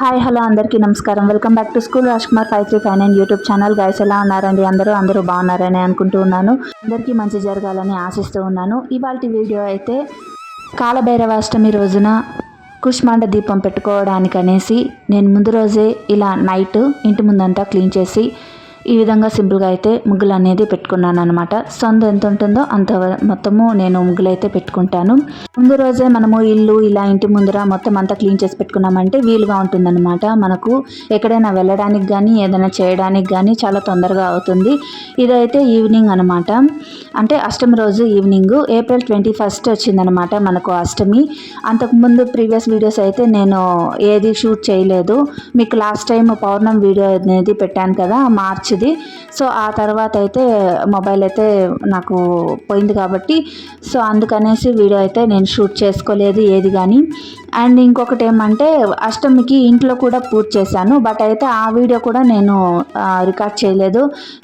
Hi hello అందరికీ నమస్కారం. Welcome back to school Raj Kumar five three five nine YouTube channel. Guys ఎలా ఉన్నారండి? అందరూ అందరూ బాగున్నారని అనుకుంటూ ఉన్నాను. అందరికీ మంచి జరగాలని ఆశిస్తూ ఉన్నాను. ఇవాళ వీడియో అయితే కాలభైరవాష్టమి రోజున కుష్మాండ దీపం పెట్టుకోవడానికి అనేసి నేను ముందు రోజే ఇలా నైట్ ఇంటి ముందంతా క్లీన్ చేసి ఈ విధంగా సింపుల్గా అయితే ముగ్గులు అనేది పెట్టుకున్నాను అనమాట సొంత ఎంత ఉంటుందో అంత మొత్తము నేను ముగ్గులు అయితే పెట్టుకుంటాను. ముందు రోజే మనము ఇల్లు ఇలా ఇంటి ముందర మొత్తం అంతా క్లీన్ చేసి పెట్టుకున్నామంటే వీలుగా ఉంటుందన్నమాట. మనకు ఎక్కడైనా వెళ్ళడానికి కానీ ఏదైనా చేయడానికి కానీ చాలా తొందరగా అవుతుంది. ఇదైతే ఈవినింగ్ అనమాట అంటే అష్టమి రోజు ఈవినింగ్. ఏప్రిల్ ట్వంటీ ఫస్ట్ వచ్చిందనమాట మనకు అష్టమి. అంతకుముందు ప్రీవియస్ వీడియోస్ అయితే నేను ఏది షూట్ చేయలేదు. మీకు లాస్ట్ టైం పౌర్ణం వీడియో అనేది పెట్టాను కదా మంచిది సో ఆ తర్వాత అయితే మొబైల్ అయితే నాకు పోయింది కాబట్టి సో అందుకనేసి వీడియో అయితే నేను షూట్ చేసుకోలేదు ఏది కానీ అండ్ ఇంకొకటి ఏమంటే అష్టమికి ఇంట్లో కూడా పూజ చేశాను. బట్ అయితే ఆ వీడియో కూడా నేను రికార్డ్ చేయలేదు.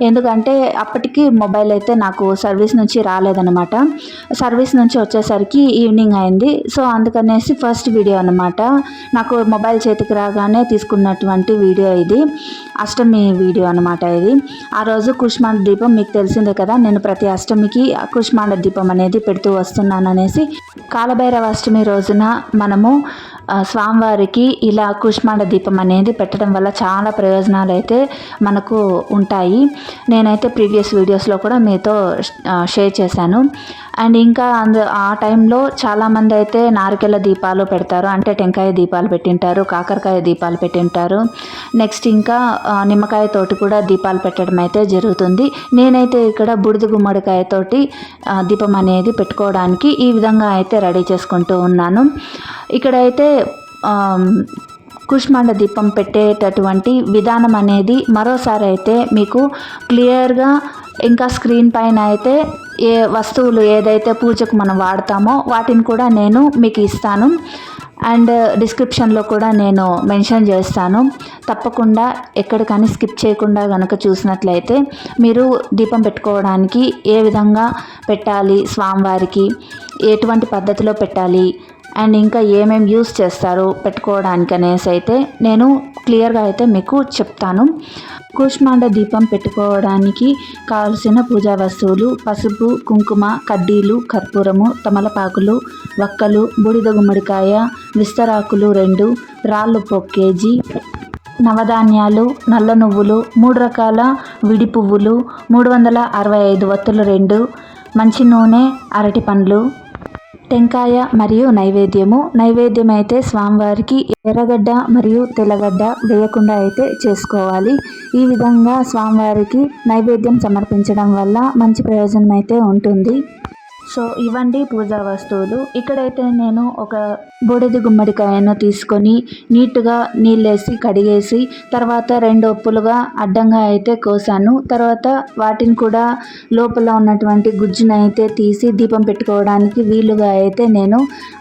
ఎందుకంటే అప్పటికి మొబైల్ అయితే నాకు సర్వీస్ నుంచి రాలేదనమాట సర్వీస్ నుంచి వచ్చేసరికి ఈవినింగ్ అయింది. సో అందుకనేసి ఫస్ట్ వీడియో అనమాట నాకు మొబైల్ చేతికి రాగానే తీసుకున్నటువంటి వీడియో ఇది. అష్టమి వీడియో అనమాట ఇది. ఆ రోజు కుష్మాండ దీపం మీకు తెలిసిందే కదా. నేను ప్రతి అష్టమికి కుష్మాండ దీపం అనేది పెడుతూ వస్తున్నాను అనేసి కాలభైరవ అష్టమి రోజున మనము స్వామివారికి ఇలా కుష్మాండ దీపం అనేది పెట్టడం వల్ల చాలా ప్రయోజనాలు అయితే మనకు ఉంటాయి. నేనైతే ప్రీవియస్ వీడియోస్లో కూడా మీతో షేర్ చేశాను. అండ్ ఇంకా అందు ఆ టైంలో చాలామంది అయితే నారికెళ్ళ దీపాలు పెడతారు. అంటే టెంకాయ దీపాలు పెట్టింటారు కాకరకాయ దీపాలు పెట్టింటారు. నెక్స్ట్ ఇంకా నిమ్మకాయ తోటి కూడా దీపాలు పెట్టడం అయితే జరుగుతుంది. నేనైతే ఇక్కడ బుడిద గుమ్మడికాయతోటి దీపం అనేది పెట్టుకోవడానికి ఈ విధంగా అయితే రెడీ చేసుకుంటూ ఉన్నాను. ఇక్కడైతే కుష్మాండ దీపం పెట్టేటటువంటి విధానం అనేది మరోసారి అయితే మీకు క్లియర్గా ఇంకా స్క్రీన్ పైన అయితే ఏ వస్తువులు ఏదైతే పూజకు మనం వాడతామో వాటిని కూడా నేను మీకు ఇస్తాను. అండ్ డిస్క్రిప్షన్లో కూడా నేను మెన్షన్ చేస్తాను. తప్పకుండా ఎక్కడికని స్కిప్ చేయకుండా కనుక చూసినట్లయితే మీరు దీపం పెట్టుకోవడానికి ఏ విధంగా పెట్టాలి స్వామివారికి ఎటువంటి పద్ధతిలో పెట్టాలి అండ్ ఇంకా ఏమేమి యూస్ చేస్తారు పెట్టుకోవడానికి అనేసి అయితే నేను క్లియర్గా అయితే మీకు చెప్తాను. కూష్మాండ దీపం పెట్టుకోవడానికి కావలసిన పూజా వస్తువులు పసుపు కుంకుమ కడ్డీలు కర్పూరము తమలపాకులు వక్కలు బూడిద గుమ్మడికాయ విస్తరాకులు రెండు రాళ్ళు ఒక కేజీ నవధాన్యాలు నల్ల నువ్వులు మూడు రకాల విడి పువ్వులు మూడు వందల అరవై ఐదు వత్తులు రెండు మంచి నూనె అరటి పండ్లు టెంకాయ మరియు నైవేద్యము. నైవేద్యం అయితే స్వామివారికి ఎర్రగడ్డ మరియు తెల్లగడ్డ వేయకుండా అయితే చేసుకోవాలి. ఈ విధంగా స్వామివారికి నైవేద్యం సమర్పించడం వల్ల మంచి ప్రయోజనం అయితే ఉంటుంది. సో ఇవండి పూజా వస్తువులు. ఇక్కడైతే నేను ఒక బూడిద గుమ్మడికాయను తీసుకొని నీట్గా నీళ్ళేసి కడిగేసి తర్వాత రెండు ఒప్పులుగా అడ్డంగా అయితే కోసాను. తర్వాత వాటిని కూడా లోపల ఉన్నటువంటి గుజ్జును అయితే తీసి దీపం పెట్టుకోవడానికి వీలుగా అయితే నేను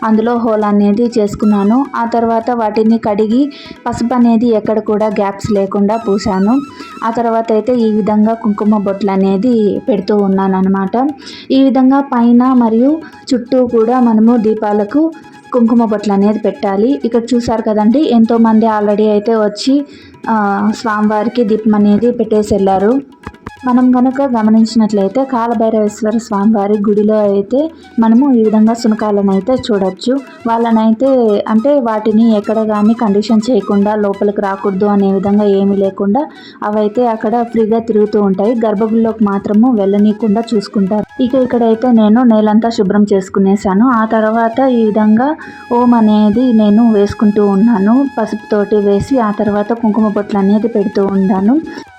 అందులో హోల్ అనేది చేసుకున్నాను. ఆ తర్వాత వాటిని కడిగి పసుపు అనేది ఎక్కడ కూడా గ్యాప్స్ లేకుండా పూసాను. ఆ తర్వాత అయితే ఈ విధంగా కుంకుమ బొట్లు అనేది పెడుతూ ఉన్నాను అనమాట ఈ విధంగా పైన మరియు చుట్టూ కూడా మనము దీపాలకు కుంకుమ బొట్లు అనేది పెట్టాలి. ఇక్కడ చూసారు కదండి ఎంతోమంది ఆల్రెడీ అయితే వచ్చి ఆ, స్వామివారికి దీపం అనేది పెట్టేసి వెళ్ళారు. మనం కనుక గమనించినట్లయితే కాలభైరవేశ్వర స్వామివారి గుడిలో అయితే మనము ఈ విధంగా సునకాలను అయితే చూడవచ్చు వాళ్ళనైతే అంటే వాటిని ఎక్కడ కానీ కండిషన్ చేయకుండా లోపలికి రాకూడదు అనే విధంగా ఏమీ లేకుండా అవైతే అక్కడ ఫ్రీగా తిరుగుతూ ఉంటాయి. గర్భగుడిలోకి మాత్రము వెళ్ళనీయకుండా చూసుకుంటారు. ఇక ఇక్కడైతే నేను నేలంతా శుభ్రం చేసుకునేసాను ఆ తర్వాత ఈ విధంగా ఓం అనేది నేను వేసుకుంటూ ఉన్నాను. పసుపుతోటి వేసి ఆ తర్వాత కుంకుమ బొట్లు అనేది పెడుతూ ఉన్నాను.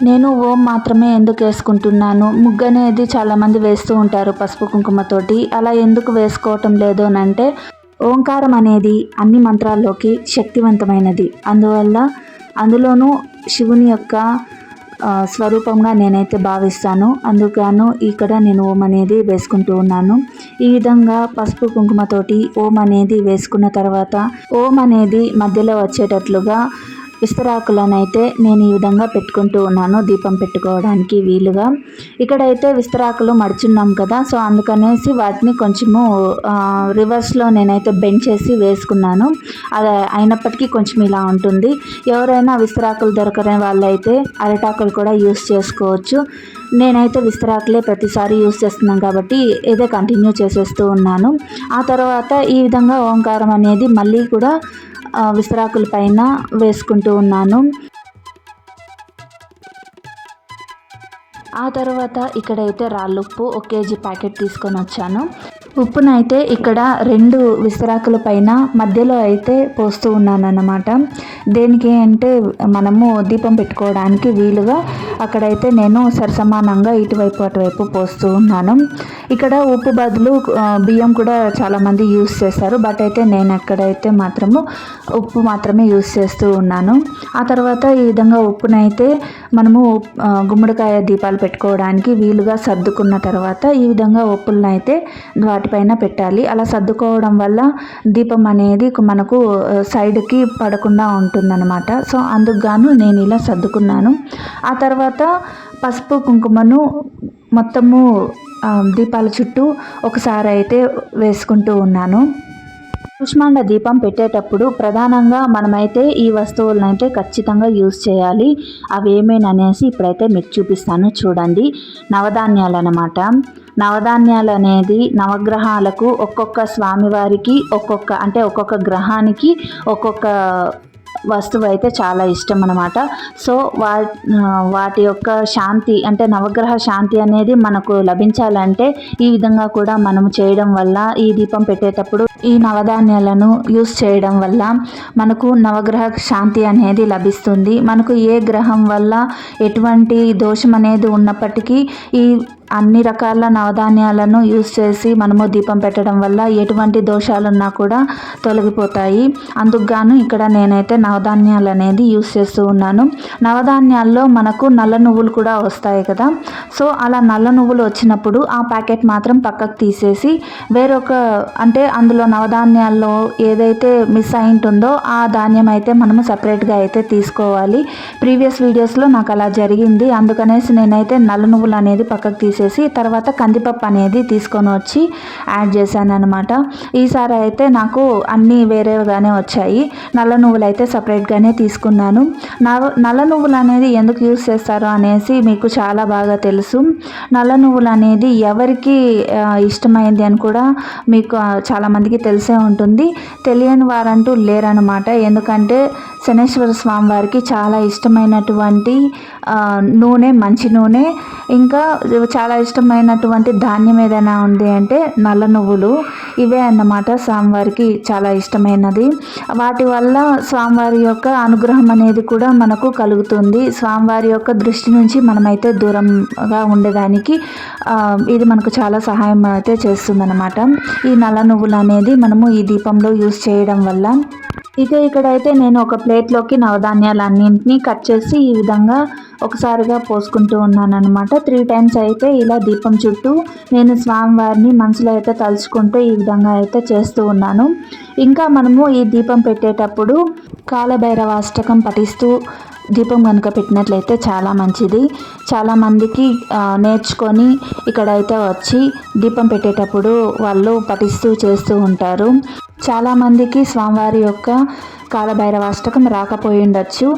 నేను ఓం మాత్రమే ఎందుకు వేసుకుంటున్నాను? ముగ్గు అనేది చాలామంది వేస్తూ ఉంటారు పసుపు కుంకుమతోటి. అలా ఎందుకు వేసుకోవటం లేదు అని అంటే ఓంకారం అనేది అన్ని మంత్రాల్లోకి శక్తివంతమైనది. అందువల్ల అందులోనూ శివుని యొక్క స్వరూపంగా నేనైతే భావిస్తాను. అందుకను ఇక్కడ నేను ఓం అనేది వేసుకుంటూ ఉన్నాను. ఈ విధంగా పసుపు కుంకుమతోటి ఓం అనేది వేసుకున్న తర్వాత ఓం అనేది మధ్యలో వచ్చేటట్లుగా విస్తరాకులనైతే నేను ఈ విధంగా పెట్టుకుంటూ ఉన్నాను దీపం పెట్టుకోవడానికి వీలుగా. ఇక్కడైతే విస్తరాకులు మడుచున్నాం కదా సో అందుకనేసి వాటిని కొంచెము రివర్స్లో నేనైతే బెండ్ చేసి వేసుకున్నాను. అది అయినప్పటికీ కొంచెం ఇలా ఉంటుంది. ఎవరైనా విస్తరాకులు దొరకని వాళ్ళైతే అరటాకులు కూడా యూస్ చేసుకోవచ్చు. నేనైతే విస్తరాకులే ప్రతిసారి యూస్ చేస్తున్నాను కాబట్టి ఇదే కంటిన్యూ చేసేస్తూ ఉన్నాను. ఆ తర్వాత ఈ విధంగా ఓంకారం అనేది మళ్ళీ కూడా ఆ, పైన వేసుకుంటూ ఉన్నాను. ఆ తర్వాత ఇక్కడైతే రాళ్ళుప్పు ఒక కేజీ ప్యాకెట్ తీసుకొని వచ్చాను. ఉప్పునైతే ఇక్కడ రెండు విస్తరాకుల పైన మధ్యలో అయితే పోస్తూ ఉన్నాను అన్నమాట దేనికి అంటే మనము దీపం పెట్టుకోవడానికి వీలుగా అక్కడైతే నేను సరసమానంగా ఇటువైపు అటువైపు పోస్తూ ఉన్నాను. ఇక్కడ ఉప్పు బదులు బియ్యం కూడా చాలామంది యూస్ చేస్తారు. బట్ అయితే నేను ఎక్కడైతే మాత్రము ఉప్పు మాత్రమే యూస్ చేస్తూ ఉన్నాను. ఆ తర్వాత ఈ విధంగా ఉప్పునైతే మనము గుమ్మడికాయ దీపాలు పెట్టుకోవడానికి వీలుగా సర్దుకున్న తర్వాత ఈ విధంగా ఉప్పులను అయితే వాటిపైన పెట్టాలి. అలా సర్దుకోవడం వల్ల దీపం అనేది మనకు సైడ్కి పడకుండా ఉంటుందన్నమాట. సో అందుకు గాను నేను ఇలా సర్దుకున్నాను. ఆ తర్వాత పసుపు కుంకుమను మొత్తము దీపాల చుట్టూ ఒకసారి అయితే వేసుకుంటూ ఉన్నాను. కుష్మాండ దీపం పెట్టేటప్పుడు ప్రధానంగా మనమైతే ఈ వస్తువులను అయితే ఖచ్చితంగా యూజ్ చేయాలి. అవి ఏమేననేసి ఇప్పుడైతే మీకు చూపిస్తాను. చూడండి. నవధాన్యాలు అన్నమాట నవధాన్యాలు అనేది నవగ్రహాలకు ఒక్కొక్క స్వామివారికి ఒక్కొక్క అంటే ఒక్కొక్క గ్రహానికి ఒక్కొక్క వస్తువు అయితే చాలా ఇష్టం అనమాట సో వా వాటి యొక్క శాంతి అంటే నవగ్రహ శాంతి అనేది మనకు లభించాలంటే ఈ విధంగా కూడా మనం చేయడం వల్ల ఈ దీపం పెట్టేటప్పుడు ఈ నవధాన్యాలను యూస్ చేయడం వల్ల మనకు నవగ్రహ శాంతి అనేది లభిస్తుంది. మనకు ఏ గ్రహం వల్ల ఎటువంటి దోషం అనేది ఉన్నప్పటికీ ఈ అన్ని రకాల నవధాన్యాలను యూస్ చేసి మనము దీపం పెట్టడం వల్ల ఎటువంటి దోషాలున్నా కూడా తొలగిపోతాయి. అందుకు గాను ఇక్కడ నేనైతే నవధాన్యాలు అనేది యూస్ చేస్తూ ఉన్నాను. నవధాన్యాల్లో మనకు నల్ల నువ్వులు కూడా వస్తాయి కదా. సో అలా నల్ల నువ్వులు వచ్చినప్పుడు ఆ ప్యాకెట్ మాత్రం పక్కకు తీసేసి వేరొక అంటే అందులో నవధాన్యాల్లో ఏదైతే మిస్ అయి ఉంటుందో ఆ ధాన్యం అయితే మనము సపరేట్గా అయితే తీసుకోవాలి. ప్రీవియస్ వీడియోస్లో నాకు అలా జరిగింది. అందుకనేసి నేనైతే నల్ల నువ్వులు అనేది పక్కకు తీసేసి తర్వాత కందిపప్పు అనేది తీసుకొని వచ్చి యాడ్ చేశాను అనమాట ఈసారి అయితే నాకు అన్నీ వేరేగానే వచ్చాయి. నల్ల నువ్వులు అయితే సపరేట్గానే తీసుకున్నాను. నల్ల నువ్వులు అనేది ఎందుకు యూస్ చేస్తారు అనేసి మీకు చాలా బాగా తెలుసు. నల్ల నువ్వులు అనేది ఎవరికి ఇష్టమైంది అని కూడా మీకు చాలామందికి తెలిసే ఉంటుంది. తెలియని వారంటూ లేరనమాట ఎందుకంటే శనేశ్వర స్వామి వారికి చాలా ఇష్టమైనటువంటి నూనె మంచి నూనె. ఇంకా చాలా ఇష్టమైనటువంటి ధాన్యం ఏదైనా ఉంది అంటే నల్ల నువ్వులు. ఇవే అన్నమాట స్వామివారికి చాలా ఇష్టమైనది. వాటి వల్ల స్వామివారి యొక్క అనుగ్రహం అనేది కూడా మనకు కలుగుతుంది. స్వామివారి యొక్క దృష్టి నుంచి మనమైతే దూరంగా ఉండేదానికి ఇది మనకు చాలా సహాయం అయితే చేస్తుందన్నమాట. ఈ నల్ల నువ్వులు అనేది మనము ఈ దీపంలో యూస్ చేయడం వల్ల. ఇక ఇక్కడైతే నేను ఒక ప్లేట్లోకి నవధాన్యాలు అన్నింటినీ కట్ చేసి ఈ విధంగా ఒకసారిగా పోసుకుంటూ ఉన్నాను అనమాట త్రీ టైమ్స్ అయితే ఇలా దీపం చుట్టూ నేను స్వామివారిని మనసులో అయితే తలుచుకుంటూ ఈ విధంగా అయితే చేస్తూ ఉన్నాను. ఇంకా మనము ఈ దీపం పెట్టేటప్పుడు కాలభైరవ అష్టకం పఠిస్తూ దీపం కనుక పెట్టినట్లయితే చాలా మంచిది. చాలామందికి నేర్చుకొని ఇక్కడైతే వచ్చి దీపం పెట్టేటప్పుడు వాళ్ళు పఠిస్తూ చేస్తూ ఉంటారు. చాలామందికి స్వామివారి యొక్క కాలభైరవాష్టకం రాకపోయి ఉండొచ్చు.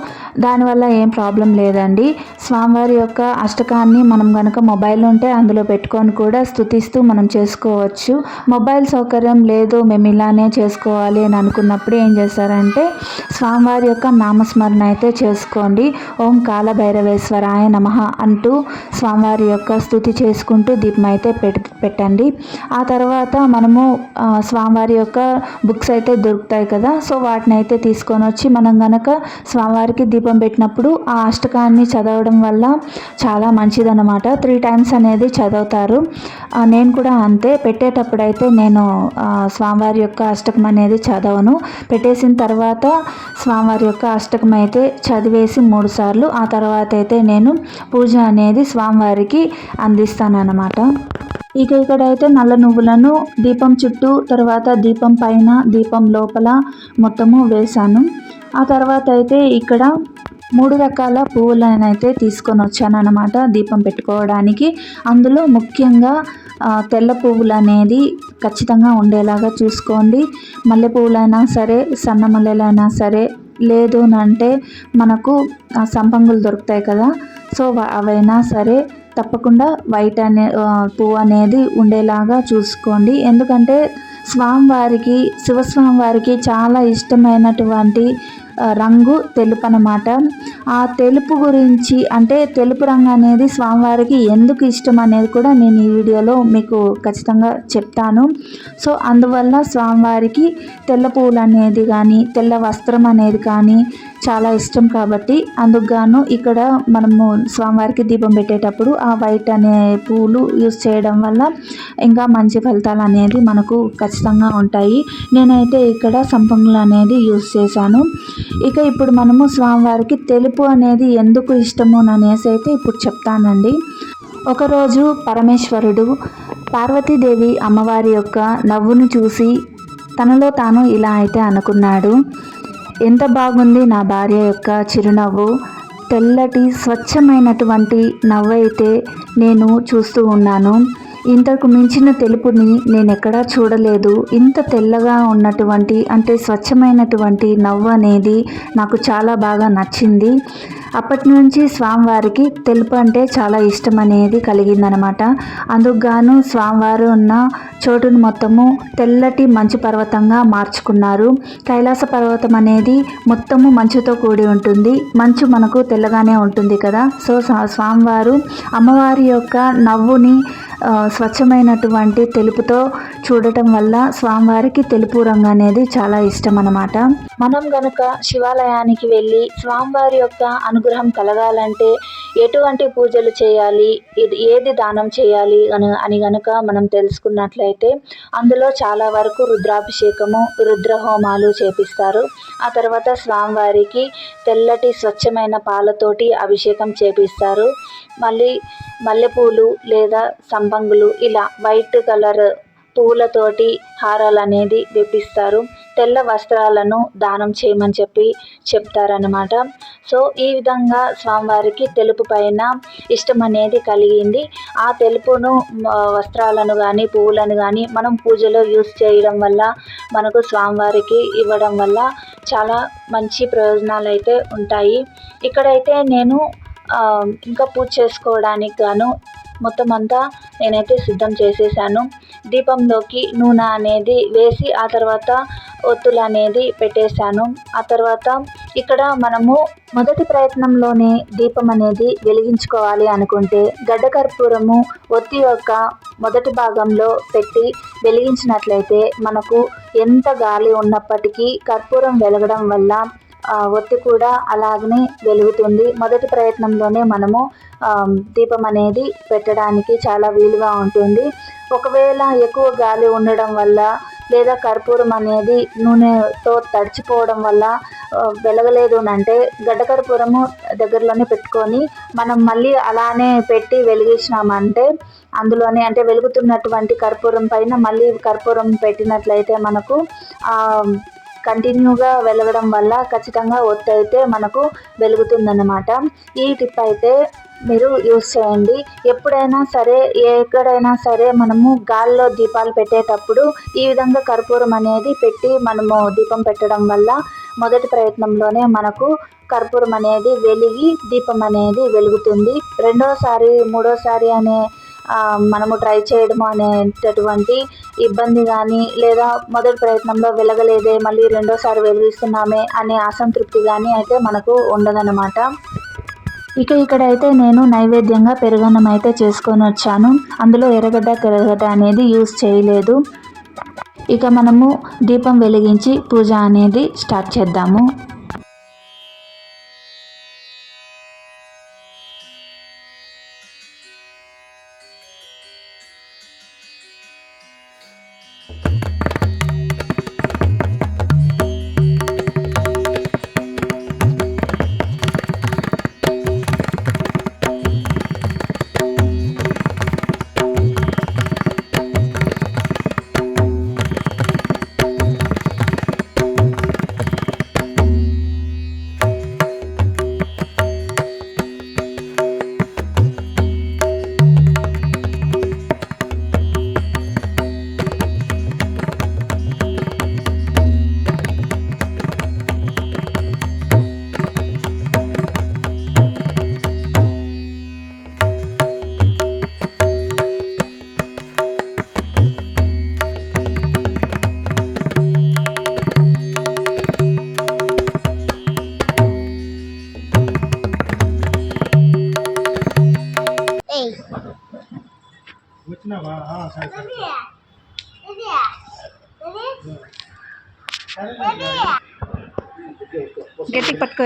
దానివల్ల ఏం ప్రాబ్లం లేదండి. స్వామివారి యొక్క అష్టకాన్ని మనం కనుక మొబైల్ ఉంటే అందులో పెట్టుకొని కూడా స్థుతిస్తూ మనం చేసుకోవచ్చు. మొబైల్ సౌకర్యం లేదు మేము ఇలానే చేసుకోవాలి అని అనుకున్నప్పుడు ఏం చేస్తారంటే స్వామివారి యొక్క నామస్మరణ అయితే చేసుకోండి. ఓం కాల భైరవేశ్వరాయ నమ అంటూ స్వామివారి యొక్క స్థుతి చేసుకుంటూ దీపం అయితే పెట్ పెట్టండి. ఆ తర్వాత మనము స్వామివారి యొక్క బుక్స్ అయితే దొరుకుతాయి కదా సో వాటిని అయితే తీసుకొని వచ్చి మనం గనక స్వామివారికి దీపం పెట్టినప్పుడు ఆ అష్టకాన్ని చదవడం వల్ల చాలా మంచిదన్నమాట. త్రీ టైమ్స్ అనేది చదువుతారు. నేను కూడా అంతే. పెట్టేటప్పుడైతే నేను స్వామివారి యొక్క అష్టకం అనేది చదవను. పెట్టేసిన తర్వాత స్వామివారి యొక్క అష్టకం అయితే చదివేసి మూడు సార్లు ఆ తర్వాత అయితే నేను పూజ అనేది స్వామివారికి అందిస్తానన్నమాట. ఇక ఇక్కడైతే నల్ల నువ్వులను దీపం చుట్టూ తర్వాత దీపం పైన దీపం లోపల మొత్తము వేశాను. ఆ తర్వాత అయితే ఇక్కడ మూడు రకాల పువ్వులనైతే అయితే తీసుకొని వచ్చాను అనమాట దీపం పెట్టుకోవడానికి. అందులో ముఖ్యంగా తెల్ల పువ్వులు అనేది ఖచ్చితంగా ఉండేలాగా చూసుకోండి. మల్లె పువ్వులైనా సరే సన్న మల్లెలైనా సరే లేదు అంటే మనకు సంపంగులు దొరుకుతాయి కదా. సో అవైనా సరే తప్పకుండా వైట్ అనే పువ్వు అనేది ఉండేలాగా చూసుకోండి. ఎందుకంటే స్వామివారికి శివస్వామివారికి చాలా ఇష్టమైనటువంటి రంగు తెలుపు అన్నమాట ఆ తెలుపు గురించి అంటే తెలుపు రంగు అనేది స్వామివారికి ఎందుకు ఇష్టం అనేది కూడా నేను ఈ వీడియోలో మీకు ఖచ్చితంగా చెప్తాను. సో అందువల్ల స్వామివారికి తెల్ల పువ్వులు అనేది కానీ తెల్ల వస్త్రం అనేది కానీ చాలా ఇష్టం కాబట్టి అందుకుగాను ఇక్కడ మనము స్వామివారికి దీపం పెట్టేటప్పుడు ఆ వైట్ అనే పూలు యూస్ చేయడం వల్ల ఇంకా మంచి ఫలితాలు అనేది మనకు ఖచ్చితంగా ఉంటాయి. నేనైతే ఇక్కడ సంపంగులు అనేది యూస్ చేశాను. ఇక ఇప్పుడు మనము స్వామివారికి తెలుపు అనేది ఎందుకు ఇష్టము అనేసి అయితే ఇప్పుడు చెప్తానండి. ఒకరోజు పరమేశ్వరుడు పార్వతీదేవి అమ్మవారి యొక్క నవ్వును చూసి తనలో తాను ఇలా అయితే అనుకున్నాడు. ఎంత బాగుంది నా భార్య యొక్క చిరునవ్వు. తెల్లటి స్వచ్ఛమైనటువంటి నవ్వైతే నేను చూస్తూ ఉన్నాను. ఇంతకు మించిన తెలుపుని నేనెక్కడా చూడలేదు. ఇంత తెల్లగా ఉన్నటువంటి అంటే స్వచ్ఛమైనటువంటి నవ్వు అనేది నాకు చాలా బాగా నచ్చింది. అప్పటి నుంచి స్వామివారికి తెలుపు అంటే చాలా ఇష్టం అనేది కలిగిందనమాట. అందుకు గాను స్వామివారు ఉన్న చోటును మొత్తము తెల్లటి మంచు పర్వతంగా మార్చుకున్నారు. కైలాస పర్వతం అనేది మొత్తము మంచుతో కూడి ఉంటుంది. మంచు మనకు తెల్లగానే ఉంటుంది కదా. సో స్వామివారు అమ్మవారి యొక్క నవ్వుని స్వచ్ఛమైనటువంటి తెలుపుతో చూడటం వల్ల స్వామివారికి తెలుపు రంగు అనేది చాలా ఇష్టం అన్నమాట. మనం గనుక శివాలయానికి వెళ్ళి స్వామివారి యొక్క అనుగ్రహం కలగాలంటే ఎటువంటి పూజలు చేయాలి? ఇది ఏది దానం చేయాలి? అని అని గనుక మనం తెలుసుకున్నట్లయితే అందులో చాలా వరకు రుద్రాభిషేకము రుద్రహోమాలు చేపిస్తారు. ఆ తర్వాత స్వామివారికి తెల్లటి స్వచ్ఛమైన పాలతోటి అభిషేకం చేపిస్తారు. మళ్ళీ మల్లెపూలు లేదా సంబంగులు ఇలా వైట్ కలర్ పూలతోటి హారాలు అనేది వేపిస్తారు. తెల్ల వస్త్రాలను దానం చేయమని చెప్పి చెప్తారనమాట సో ఈ విధంగా స్వామివారికి తెలుపు పైన ఇష్టం అనేది కలిగింది. ఆ తెలుపును వస్త్రాలను కానీ పువ్వులను కానీ మనం పూజలో యూస్ చేయడం వల్ల మనకు స్వామివారికి ఇవ్వడం వల్ల చాలా మంచి ప్రయోజనాలు అయితే ఉంటాయి. ఇక్కడైతే నేను ఇంకా పూజ చేసుకోవడానికి గాను మొత్తం అంతా నేనైతే సిద్ధం చేసేసాను. దీపంలోకి నూనె అనేది వేసి ఆ తర్వాత ఒత్తులు అనేది పెట్టేశాను. ఆ తర్వాత ఇక్కడ మనము మొదటి ప్రయత్నంలోనే దీపం అనేది వెలిగించుకోవాలి అనుకుంటే గడ్డ కర్పూరము ఒత్తి యొక్క మొదటి భాగంలో పెట్టి వెలిగించినట్లయితే మనకు ఎంత గాలి ఉన్నప్పటికీ కర్పూరం వెలగడం వల్ల ఒత్తి కూడా అలాగనే వెలుగుతుంది. మొదటి ప్రయత్నంలోనే మనము దీపం అనేది పెట్టడానికి చాలా వీలుగా ఉంటుంది. ఒకవేళ ఎక్కువ గాలి ఉండడం వల్ల లేదా కర్పూరం అనేది నూనెతో తడిచిపోవడం వల్ల వెలగలేదు అని అంటే గడ్డ కర్పూరము దగ్గరలోనే పెట్టుకొని మనం మళ్ళీ అలానే పెట్టి వెలిగించినామంటే అందులోనే అంటే వెలుగుతున్నటువంటి కర్పూరం పైన మళ్ళీ కర్పూరం పెట్టినట్లయితే మనకు కంటిన్యూగా వెలగడం వల్ల ఖచ్చితంగా ఒత్తి అయితే మనకు వెలుగుతుందన్నమాట. ఈ టిప్ అయితే మీరు యూస్ చేయండి. ఎప్పుడైనా సరే ఎక్కడైనా సరే మనము గాల్లో దీపాలు పెట్టేటప్పుడు ఈ విధంగా కర్పూరం అనేది పెట్టి మనము దీపం పెట్టడం వల్ల మొదటి ప్రయత్నంలోనే మనకు కర్పూరం అనేది వెలిగి దీపం అనేది వెలుగుతుంది. రెండోసారి మూడోసారి అనే మనము ట్రై చేయడం అనేటటువంటి ఇబ్బంది కానీ లేదా మొదటి ప్రయత్నంలో వెలగలేదే మళ్ళీ రెండోసారి వెలిగిస్తున్నామే అనే అసంతృప్తి కానీ అయితే మనకు ఉండదన్నమాట. ఇక ఇక్కడైతే నేను నైవేద్యంగా పెరుగన్నం అయితే చేసుకొని వచ్చాను. అందులో ఎర్రగడ్డ తెరగడ్డ అనేది యూజ్ చేయలేదు. ఇక మనము దీపం వెలిగించి పూజ అనేది స్టార్ట్ చేద్దాము. గట్టికి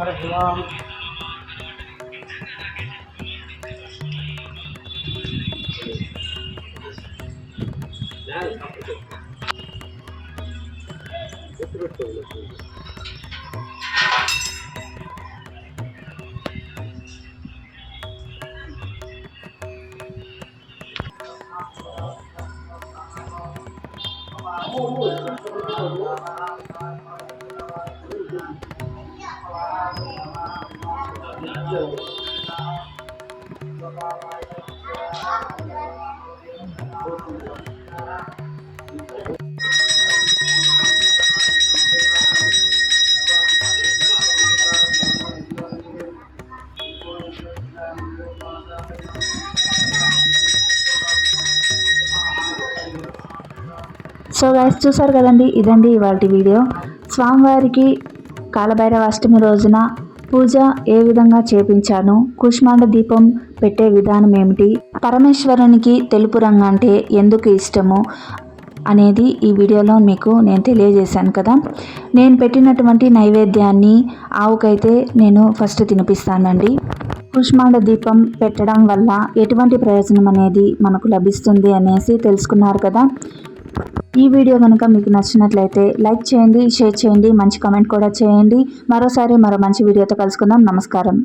Hare Ram. దేనికి పూజకి జేజీకి చెప్పు ఆడపేట వస్తాం చెప్పు హరే రామ్ సో గైస్ చూసారు కదండి? ఇదండి ఇవాళ వీడియో. స్వామివారికి కాలభైరవ అష్టమి రోజున పూజ ఏ విధంగా చేపించాను? కుష్మాండ దీపం పెట్టే విధానం ఏమిటి? పరమేశ్వరునికి తెలుపు రంగు అంటే ఎందుకు ఇష్టము అనేది ఈ వీడియోలో మీకు నేను తెలియజేశాను కదా. నేను పెట్టినటువంటి నైవేద్యాన్ని ఆవుకైతే నేను ఫస్ట్ తినిపిస్తానండి. కుష్మాండ దీపం పెట్టడం వల్ల ఎటువంటి ప్రయోజనం అనేది మనకు లభిస్తుంది అనేసి తెలుసుకున్నారు కదా. ఈ వీడియో కనుక మీకు నచ్చినట్లయితే లైక్ చేయండి షేర్ చేయండి మంచి కామెంట్ కూడా చేయండి. మరోసారి మరో మంచి వీడియోతో కలుసుకుందాం. నమస్కారం.